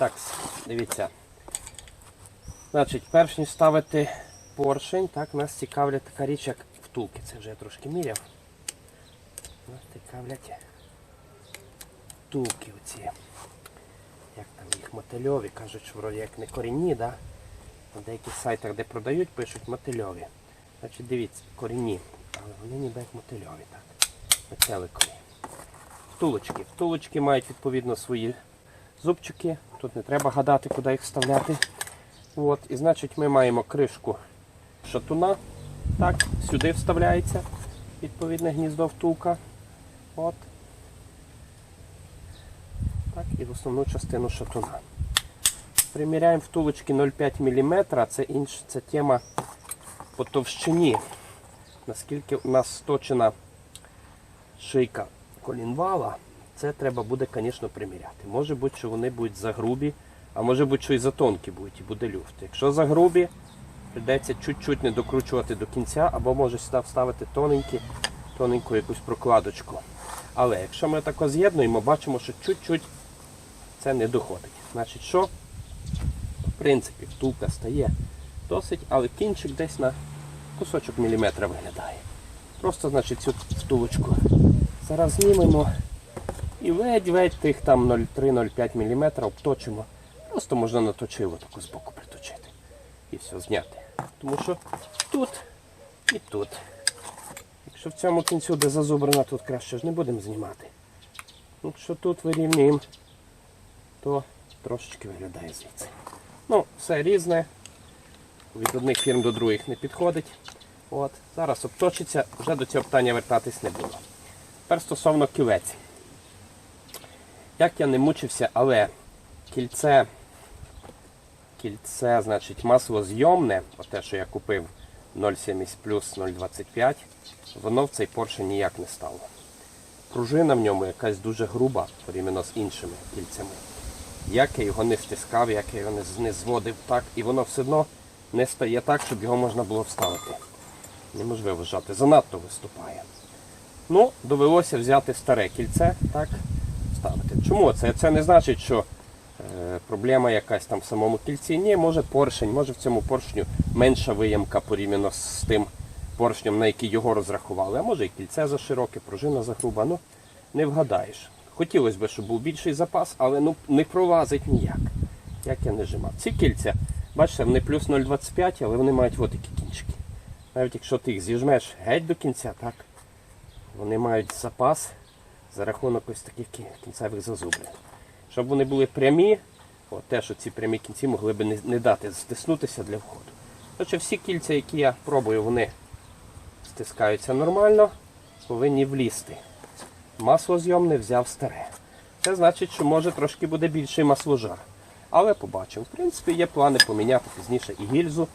Так, дивіться. Значить, перш ніж ставити поршень, так, нас цікавлять така річ, як втулки. Це вже я трошки міряв. Нас цікавлять втулки оці. Як там їх мотильові, кажуть, що вроді як не корінні, да? на деяких сайтах, де продають, пишуть мотильові. Значить, дивіться, корінні. Але вони ніби як мотильові, так. Метеликові. Втулочки. Втулочки мають відповідно свої зубчики. Тут не треба гадати, куди їх вставляти. От, і значить ми маємо кришку шатуна. Так, сюди вставляється відповідне гніздо втулка. От. Так, і в основну частину шатуна. Приміряємо втулочки 0,5 мм, це інш, це тема по товщині. Наскільки у нас сточена шийка колінвала, це треба буде, звісно, приміряти. Може бути, що вони будуть загрубі, а може бути, що і за тонкі будуть, і буде люфт. Якщо загрубі, прийдеться чуть-чуть не докручувати до кінця, або може сюди вставити тоненькі, тоненьку якусь прокладочку. Але якщо ми тако з'єднуємо, бачимо, що чуть-чуть це не доходить. Значить, що? В принципі, втулка стає досить, але кінчик десь на кусочок міліметра виглядає. Просто, значить, цю втулочку зараз знімемо і ледь-ледь тих там 0,3-0,5 мм обточимо. Просто можна на точило таку збоку приточити. І все, зняти. Тому що тут і тут. Якщо в цьому кінцю, де зазубрена, тут краще ж не будемо знімати. Якщо тут вирівнюємо, то трошечки виглядає звідси. Ну, все різне. Від одних фірм до других не підходить. От, Зараз обточиться, вже до цього питання вертатись не буду. Тепер стосовно кілець. Як я не мучився, але кільце, кільце, значить, маслозйомне, те, що я купив 0,70 плюс 0,25, воно в цей поршень ніяк не стало. Пружина в ньому якась дуже груба порівняно з іншими кільцями. Як я його не стискав, як я його не, не зводив так, і воно все одно не стає так, щоб його можна було вставити. Неможливо вважати, занадто виступає. Ну, довелося взяти старе кільце, так, ставити. Чому це? Це не значить, що е, проблема якась там в самому кільці. Ні, може поршень, може в цьому поршню менша виямка порівняно з тим поршнем, на який його розрахували. А може і кільце за широке, пружина за груба. Ну, не вгадаєш. Хотілося б, щоб був більший запас, але ну, не пролазить ніяк. Як я не жимав. Ці кільця, бачите, вони плюс 0,25, але вони мають от такі кінчики. Навіть якщо ти їх зіжмеш геть до кінця, так, вони мають запас за рахунок ось таких кінцевих зазубрин. Щоб вони були прямі, от те, що ці прямі кінці могли б не, не дати стиснутися для входу. Тобто всі кільця, які я пробую, вони стискаються нормально, повинні влізти. Маслозйомне взяв старе. Це значить, що може трошки буде більший масложар. Але побачимо. В принципі, є плани поміняти пізніше і гільзу.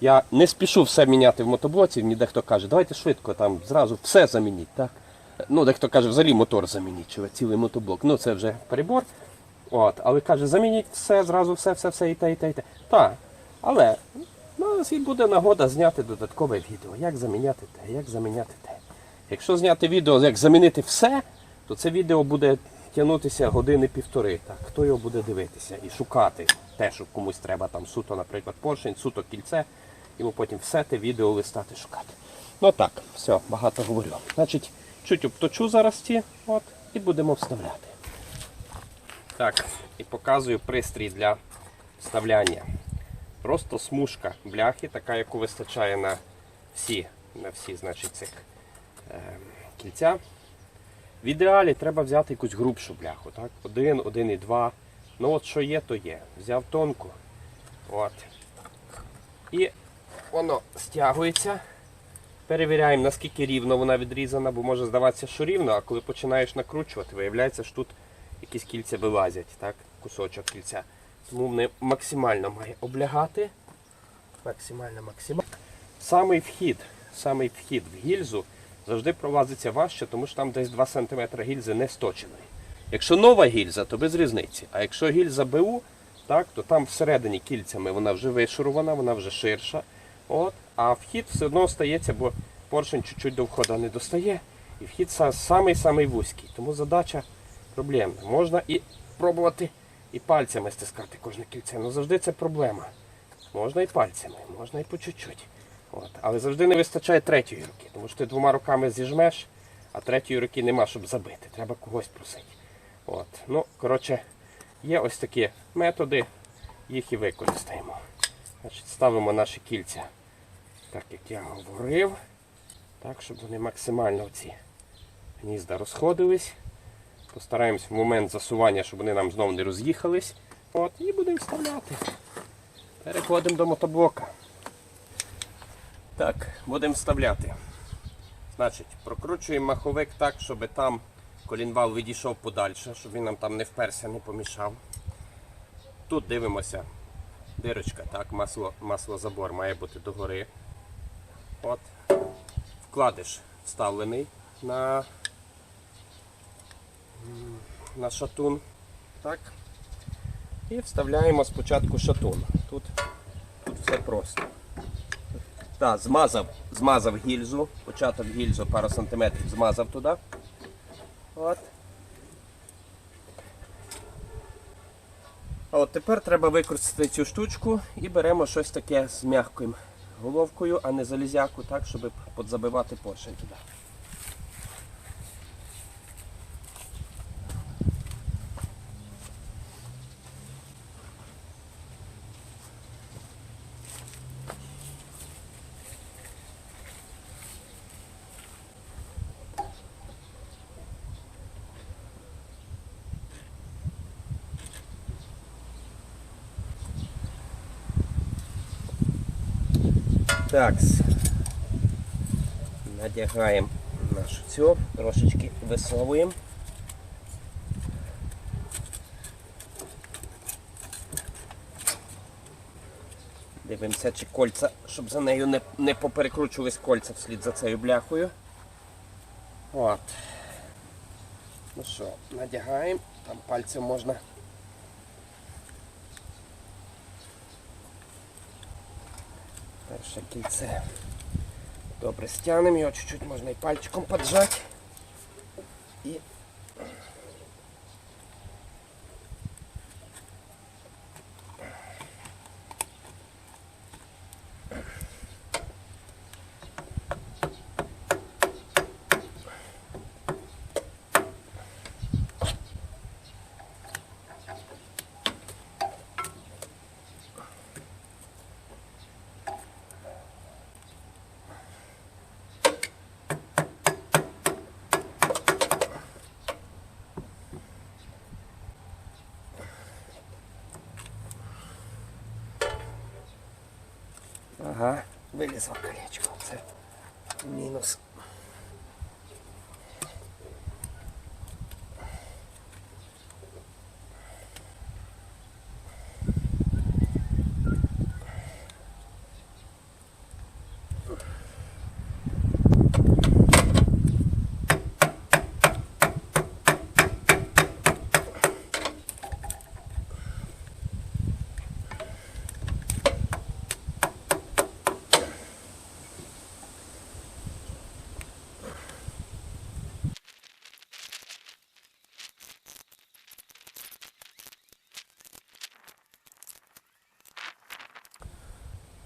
Я не спішу все міняти в мотоблоці, мені дехто каже, давайте швидко там зразу все замініть. Так? Ну, дехто каже, взагалі мотор замініть, чи цілий мотоблок. Ну, це вже перебор. От, але каже, замініть все, зразу все, все, все і те, і те, і те. Так. Але ну, буде нагода зняти додаткове відео. Як заміняти те, як заміняти те. Якщо зняти відео, як замінити все, то це відео буде тягнутися години півтори. Так, хто його буде дивитися і шукати те, що комусь треба там суто, наприклад, поршень, суто кільце, йому потім все те відео листати шукати. Ну так, все, багато говорю. Значить, чуть обточу зараз ці, от, і будемо вставляти. Так, і показую пристрій для вставляння. Просто смужка бляхи, така, яку вистачає на всі, на всі значить, цих е, кільця. В ідеалі треба взяти якусь грубшу бляху. Так? Один, один і два. Ну от що є, то є. Взяв тонку. От. І воно стягується. Перевіряємо, наскільки рівно вона відрізана, бо може здаватися, що рівно, а коли починаєш накручувати, виявляється, що тут якісь кільця вилазять, так? кусочок кільця. Тому вони максимально має облягати. Максимально, максимально. Самий вхід, самий вхід в гільзу завжди пролазиться важче, тому що там десь 2 см гільзи не сточеної. Якщо нова гільза, то без різниці. А якщо гільза БУ, так, то там всередині кільцями вона вже вишурована, вона вже ширша. От, а вхід все одно остається, бо поршень чуть-чуть до входу не достає. І вхід са- самий-самий вузький. Тому задача проблемна. Можна і пробувати і пальцями стискати кожне кільце. Ну завжди це проблема. Можна і пальцями, можна і по чуть-чуть. Але завжди не вистачає третьої руки, тому що ти двома руками зіжмеш, а третьої руки нема, щоб забити. Треба когось просити. От. Ну, коротше, є ось такі методи, їх і використаємо. Значить, ставимо наші кільця, так як я говорив, так, щоб вони максимально ці гнізда розходились. Постараємось в момент засування, щоб вони нам знову не роз'їхались. От, і будемо вставляти. Переходимо до мотоблока. Так, будемо вставляти. Значить, прокручуємо маховик так, щоб там колінвал відійшов подальше, щоб він нам там не вперся, не помішав. Тут дивимося. Дирочка, так, масло, маслозабор має бути догори. От. Вкладиш вставлений на, на шатун. Так. І вставляємо спочатку шатун. Тут, тут все просто. Так, змазав, змазав гільзу, початок гільзу пару сантиметрів змазав туди. От. От тепер треба використати цю штучку і беремо щось таке з м'якою головкою, а не залізяку, так, щоб подзабивати поршень туди. Так. Надягаємо нашу цю, трошечки висовуємо. Дивимося, чи кольця, щоб за нею не, не поперекручувались кольця вслід за цією бляхою. От. Ну що, надягаємо, там пальцем можна. Перше кільце. Добре, стягнемо його, чуть-чуть можна і пальчиком поджати. І вилізло колечко. Це мінус.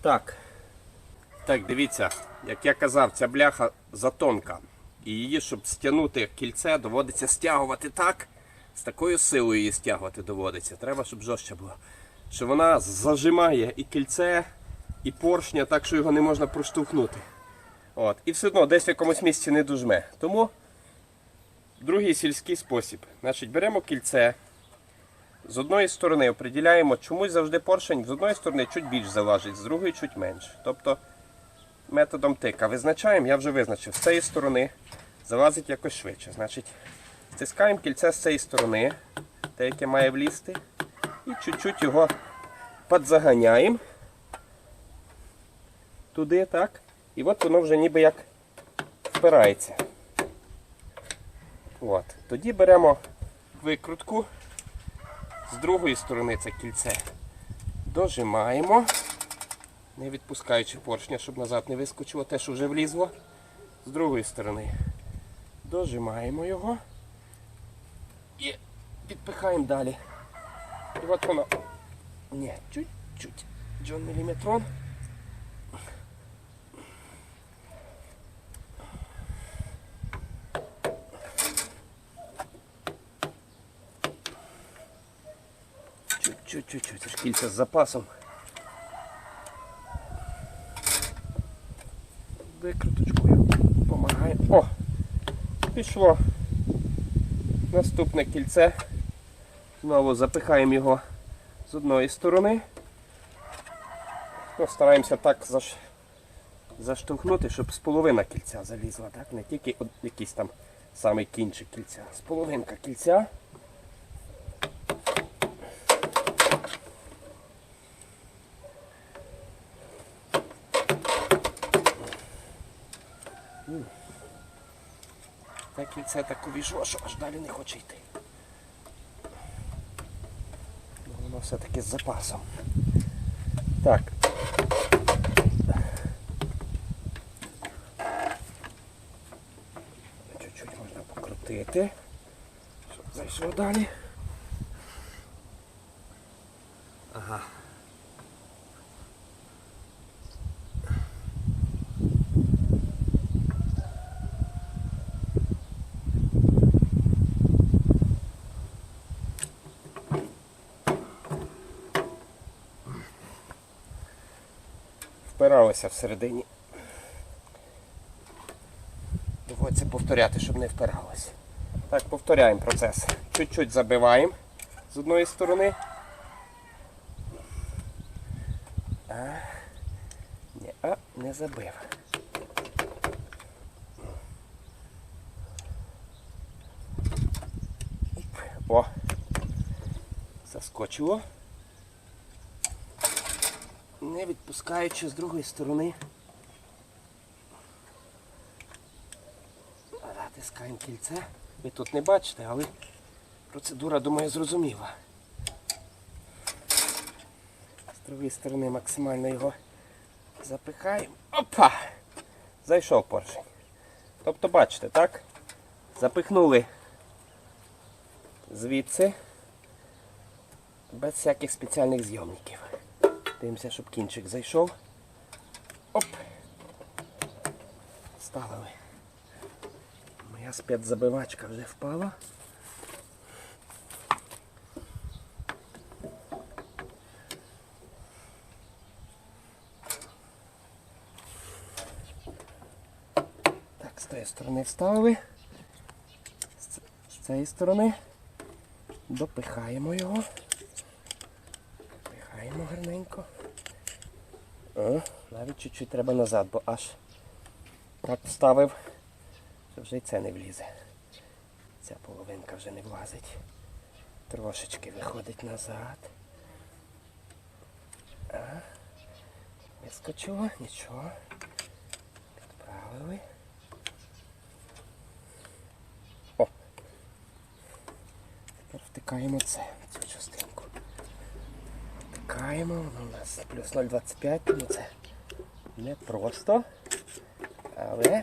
Так. Так, дивіться, як я казав, ця бляха затонка. І її, щоб стягнути кільце, доводиться стягувати так. З такою силою її стягувати доводиться. Треба, щоб жорстче було. Що вона зажимає і кільце, і поршня, так що його не можна проштовхнути. От. І все одно десь в якомусь місці не дожме. Тому другий сільський спосіб. Значить, беремо кільце. З одної сторони определяємо, чомусь завжди поршень з одної сторони чуть більш залежить, з другої чуть менше. Тобто методом тика визначаємо, я вже визначив, з цієї сторони залазить якось швидше. Значить, стискаємо кільце з цієї сторони, те, яке має влізти, і чуть-чуть його підзаганяємо туди, так. І от воно вже ніби як впирається. От. Тоді беремо викрутку. З другої сторони це кільце дожимаємо, не відпускаючи поршня, щоб назад не вискочило те, що вже влізло. З другої сторони дожимаємо його і підпихаємо далі. І от воно. Ні, чуть-чуть. Джон міліметрон. Чуть-чуть, чуть-чуть. Це ж кільця з запасом. Викруточкою допомагає. О! Пішло. Наступне кільце. Знову запихаємо його з одної сторони. Ну, стараємося так заш... заштовхнути, щоб з половина кільця залізла, так? Не тільки якийсь там самий кінчик кільця, з половинка кільця. Те кільце так увійшло, що аж далі не хоче йти. Ну, Воно все-таки з запасом. Так. Чуть-чуть можна покрутити, щоб зайшло далі. Впиралося всередині. Доводиться повторяти, щоб не впиралося. Так, повторяємо процес. Чуть-чуть забиваємо з одної сторони. А, ні, а, не забив. О! Заскочило. Не відпускаючи з другої сторони. Натискаємо кільце. Ви тут не бачите, але процедура, думаю, зрозуміла. З другої сторони максимально його запихаємо. Опа! Зайшов поршень. Тобто, бачите, так? Запихнули звідси без всяких спеціальних зйомників. Дивимося, щоб кінчик зайшов. Оп! Ставили. Моя спецзабивачка вже впала. Так, з тієї сторони вставили. З цієї сторони допихаємо його. Пихаємо гарненько. О, навіть чуть-чуть треба назад, бо аж так вставив, що вже й це не влізе. Ця половинка вже не влазить. Трошечки виходить назад. А, вискочило, нічого. Підправили. О! Тепер втикаємо це. Втикаємо, воно у нас плюс 0,25, тому це не просто. Але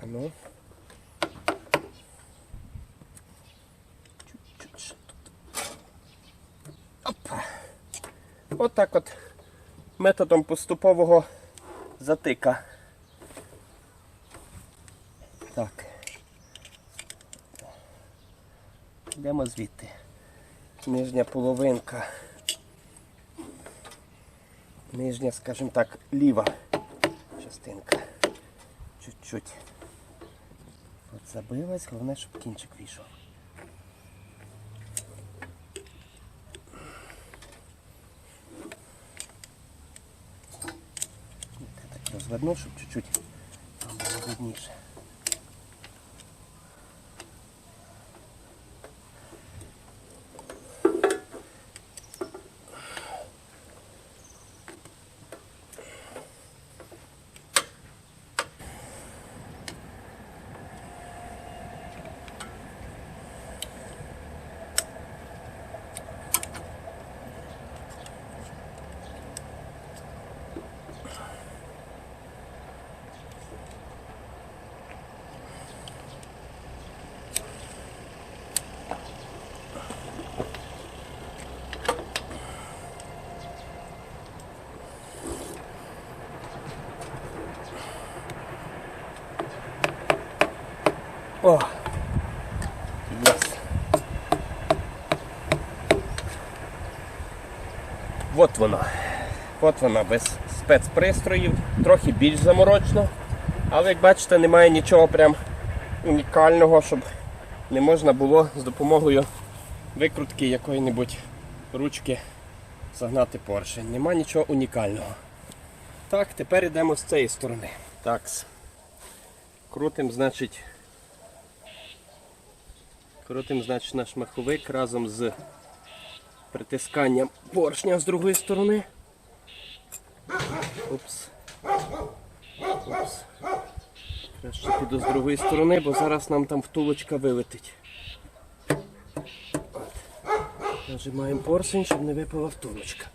А ну. Чуть-чуть. Опа. Отак от методом поступового затика. Так. Йдемо звідти. Нижня половинка. Нижня, скажімо так, ліва частинка. Чуть-чуть. От забилась, головне, щоб кінчик вийшов. Я так розвернув, щоб чуть-чуть було видніше. От вона. От вона без спецпристроїв, трохи більш заморочно. Але як бачите, немає нічого прям унікального, щоб не можна було з допомогою викрутки якої-небудь ручки загнати поршень. Нема нічого унікального. Так, тепер йдемо з цієї сторони. Так. Крутим, значить. Крутим, значить, наш маховик разом з притисканням поршня з другої сторони. Упс. Упс. Краще піду з другої сторони, бо зараз нам там втулочка вилетить. Нажимаємо поршень, щоб не випала втулочка.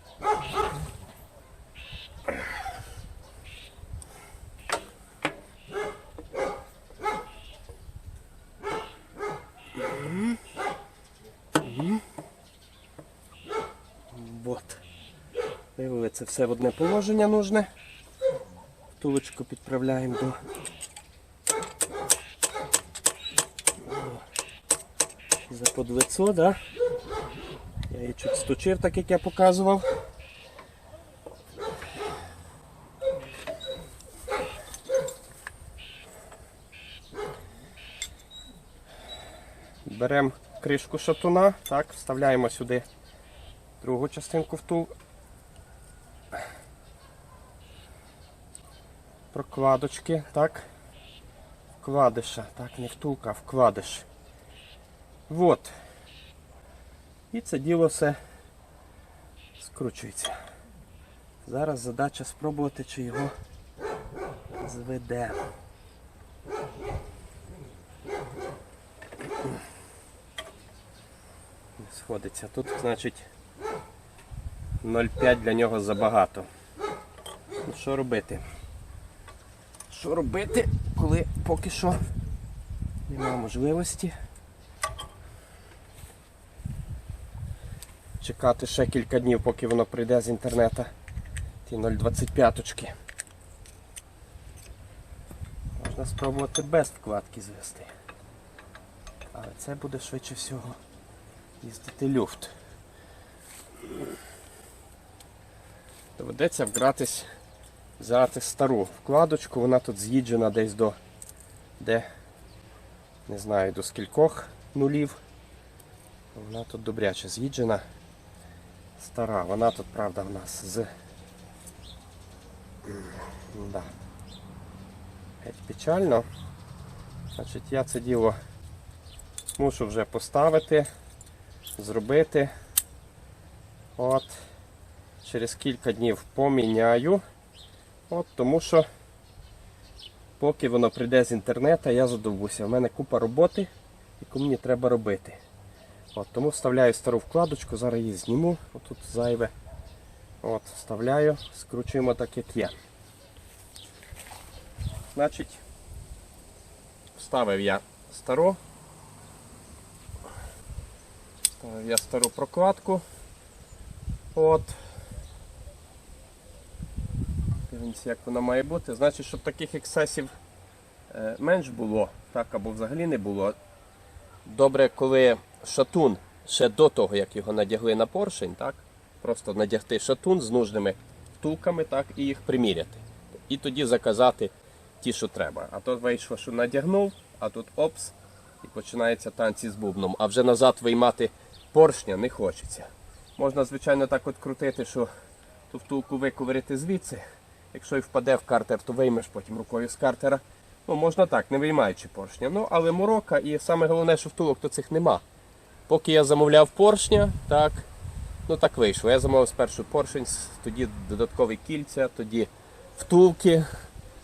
Вивели це все в одне положення нужне. Втулочку підправляємо до. За подлицо, да? Я її чуть сточив, так як я показував. Беремо кришку шатуна, так, вставляємо сюди другу частинку втул. Прокладочки, так. Вкладиша, так, не втулка, а вкладиш. Вот. І це діло все скручується. Зараз задача спробувати, чи його зведе. Не сходиться. Тут, значить, 0,5 для нього забагато. Ну що робити? Що робити, коли поки що немає можливості? Чекати ще кілька днів, поки воно прийде з інтернету. Ті 0,25. очки. Можна спробувати без вкладки звести. Але це буде швидше всього їздити люфт. Доведеться вгратись, взяти стару вкладочку, вона тут з'їджена десь до де, не знаю, до скількох нулів. Вона тут добряче з'їджена. Стара, вона тут, правда, в нас з. Да. Геть печально. Значить, я це діло мушу вже поставити, зробити. От. Через кілька днів поміняю. От, тому що поки воно прийде з інтернету, я задовбуся. У мене купа роботи, яку мені треба робити. От, тому вставляю стару вкладочку, зараз її зніму, отут зайве. От, вставляю, скручуємо так, як є. Значить, вставив я стару. Вставив я стару прокладку. От. Дивимося, як вона має бути. Значить, щоб таких ексцесів е, менш було, так, або взагалі не було. Добре, коли шатун ще до того, як його надягли на поршень, так, просто надягти шатун з нужними втулками так, і їх приміряти. І тоді заказати ті, що треба. А то вийшло, що надягнув, а тут опс, і починаються танці з бубном. А вже назад виймати поршня не хочеться. Можна, звичайно, так от крутити, що ту втулку виковирити звідси. Якщо і впаде в картер, то виймеш потім рукою з картера. Ну, можна так, не виймаючи поршня. Ну, але морока і саме головне, що втулок то цих нема. Поки я замовляв поршня, так, ну так вийшло. Я замовив спершу поршень, тоді додаткові кільця, тоді втулки.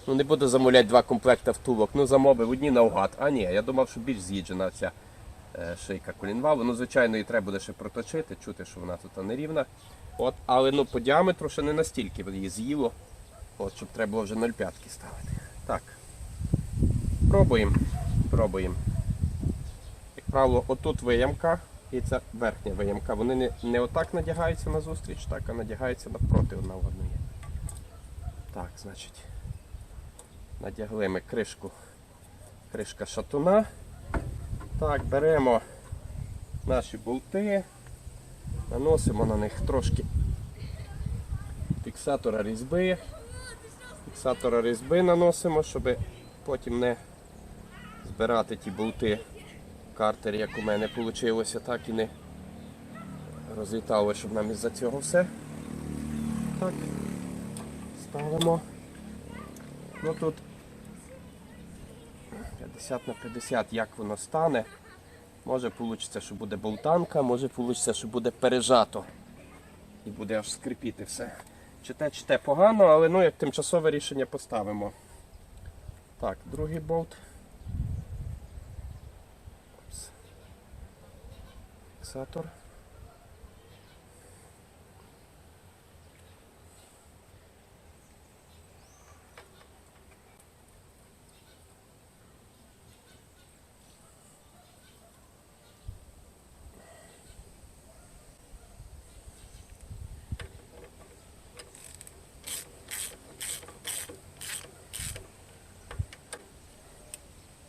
Ну не буду замовляти два комплекти втулок. Ну замовив одні наугад. А ні, я думав, що більш з'їджена ця е, шийка колінвалу. Ну, звичайно, її треба буде ще проточити, чути, що вона тут нерівна. От, але ну, по діаметру ще не настільки її з'їло. От, щоб треба було вже 0,5 ставити. Так. Пробуємо. Пробуємо. Як правило, отут виямка і це верхня виямка. Вони не, не отак надягаються на зустріч, так, а надягаються навпроти одна одної. Так, значить. Надягли ми кришку. Кришка шатуна. Так, беремо наші болти, наносимо на них трошки фіксатора різьби. Фіксатора різьби наносимо, щоб потім не збирати ті болти картер, як у мене вийшло, так і не розлітало, щоб нам із-за цього все. Так, ставимо. Ну тут 50 на 50, як воно стане. Може вийде, що буде болтанка, може вийде, що буде пережато. І буде аж скрипіти все. Чите, чите погано, але ну як тимчасове рішення поставимо. Так, другий болт. Фіксатор.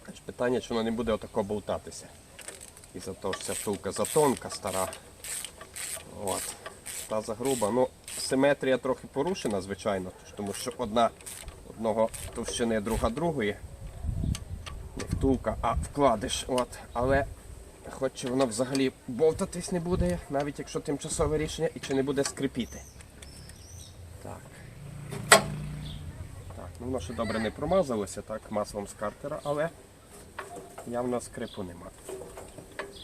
Значить, Питання, чи воно не буде отако болтатися. І за того, що ця втулка затонка стара. От. Та загруба. Ну, симетрія трохи порушена, звичайно, тому що одна одного товщини, друга другої. Не втулка, а вкладиш. От. Але хоч чи воно взагалі болтатись не буде, навіть якщо тимчасове рішення і чи не буде скрипіти. Так. Так, ну воно ще добре не промазалося так маслом з картера, але явно скрипу нема.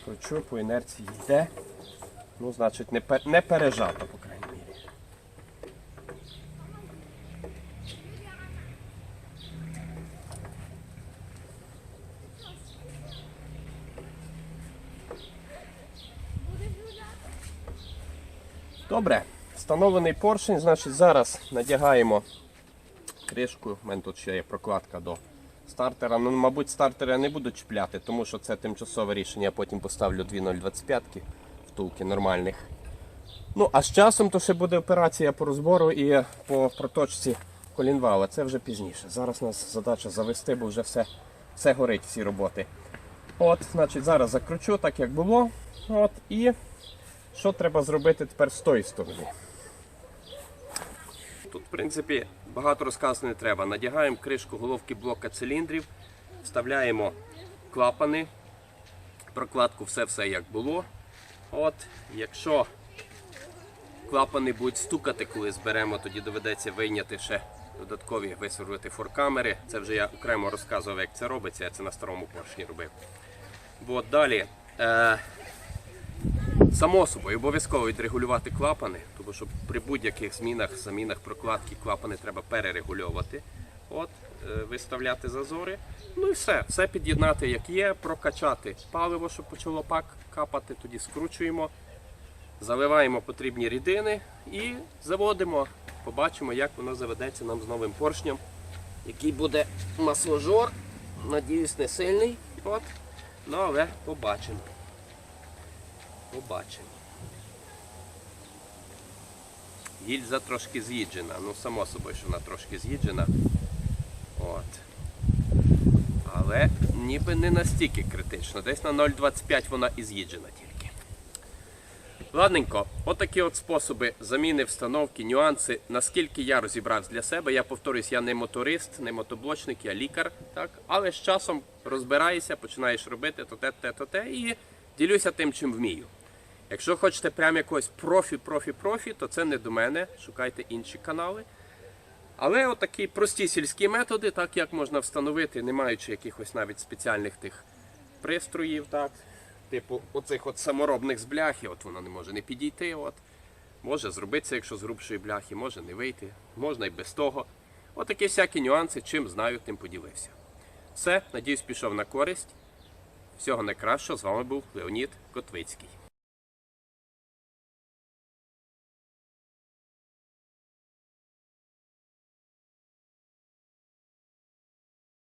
Кручу, по інерції йде. Ну, значить, не, пе- не пережато, по крайній мірі. Добре, встановлений поршень, значить зараз надягаємо кришку. У мене тут ще є прокладка до стартера. Ну, мабуть, стартера я не буду чіпляти, тому що це тимчасове рішення. Я потім поставлю 2.025 втулки нормальних. Ну, а з часом то ще буде операція по розбору і по проточці колінвала. Це вже пізніше. Зараз у нас задача завести, бо вже все, все горить, всі роботи. От, значить, зараз закручу так, як було. От, і що треба зробити тепер з тої сторони? Тут, в принципі, багато розказу не треба. Надягаємо кришку головки блока циліндрів, вставляємо клапани, прокладку все-все як було. От, якщо клапани будуть стукати, коли зберемо, тоді доведеться вийняти ще додаткові висверлити форкамери. Це вже я окремо розказував, як це робиться, я це на старому поршні робив. От, далі. Е, Само собою, обов'язково відрегулювати клапани, тому що при будь-яких змінах, замінах прокладки клапани треба перерегульовувати. От, е, виставляти зазори. Ну і все, все під'єднати як є, прокачати паливо, щоб почало пак капати, тоді скручуємо, заливаємо потрібні рідини і заводимо. Побачимо, як воно заведеться нам з новим поршнем, який буде масложор. Надіюсь, не сильний. От. Ну, але побачимо. Побачимо. Гільза трошки з'їджена. Ну, само собою, що вона трошки з'їджена. От. Але ніби не настільки критично. Десь на 0,25 вона і з'їджена тільки. Ладненько, отакі от способи заміни встановки, нюанси. Наскільки я розібрався для себе, я повторюсь, я не моторист, не мотоблочник, я лікар. Так? Але з часом розбираєшся, починаєш робити то те, те, то те і ділюся тим, чим вмію. Якщо хочете прям якогось профі, профі, профі, то це не до мене. Шукайте інші канали. Але отакі прості сільські методи, так як можна встановити, не маючи якихось навіть спеціальних тих пристроїв, так, типу оцих от саморобних з бляхи, от воно не може не підійти. От. Може зробитися, якщо з грубшої бляхи, може не вийти, можна і без того. Отакі всякі нюанси, чим знаю, тим поділився. Все, надіюсь, пішов на користь. Всього найкращого. З вами був Леонід Котвицький.